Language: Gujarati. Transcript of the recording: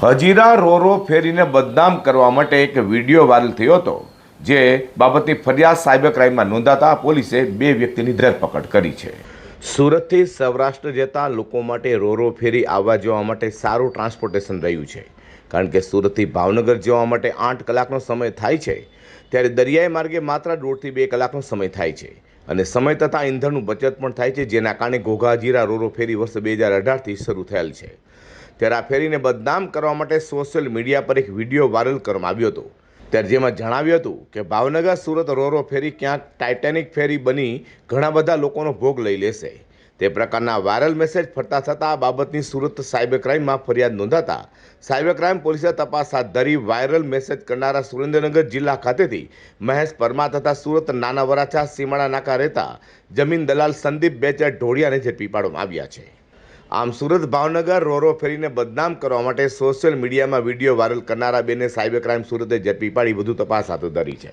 હજીરા રોરો ફેરીને બદનામ કરવા માટે એક વીડિયો વાયરલ થયો હતો, જે બાબતની ફરિયાદ સાયબર ક્રાઇમમાં નોંધાતા પોલીસે બે વ્યક્તિની ધરપકડ કરી છે. સુરતથી સૌરાષ્ટ્ર જતા લોકો માટે રોરો ફેરી આવવા જવા માટે સારું ટ્રાન્સપોર્ટેશન રહ્યું છે. કારણ કે સુરતથી ભાવનગર જવા માટે આઠ કલાકનો સમય થાય છે, ત્યારે દરિયાઈ માર્ગે માત્ર દોઢથી બે કલાકનો સમય થાય છે. અને સમય તથા ઈંધણનું બચત પણ થાય છે, જેના કારણે ઘોઘા જીરા રોરો ફેરી વર્ષ બે હજાર અઢારથી શરૂ થયેલ છે. ત્યારે આ ફેરીને બદનામ કરવા માટે સોશિયલ મીડિયા પર એક વીડિયો વાયરલ કરવામાં આવ્યો હતો. ત્યારે જેમાં જણાવ્યું હતું કે, ભાવનગર સુરત રોરો ફેરી ક્યાંક ટાઇટેનિક ફેરી બની ઘણા બધા લોકોનો ભોગ લઈ લેશે. તે પ્રકારના વાયરલ મેસેજ ફરતા થતાં આ બાબતની સુરત સાયબર ક્રાઇમમાં ફરિયાદ નોંધાતા સાયબર ક્રાઇમ પોલીસે તપાસ હાથ ધરી વાયરલ મેસેજ કરનારા સુરેન્દ્રનગર જિલ્લા ખાતેથી મહેશ પરમાર તથા સુરત નાના વરાછા સીમાડા નાકા રહેતા જમીન દલાલ સંદીપ બેચર ઢોળિયાને ઝડપી પાડવામાં આવ્યા છે. આમ સુરત ભાવનગર રોરો ફેરીને બદનામ કરવા માટે સોશિયલ મીડિયામાં વીડિયો વાયરલ કરનારા બેને સાયબર ક્રાઇમ સુરતે ઝડપી પાડી વધુ તપાસ હાથ ધરી છે.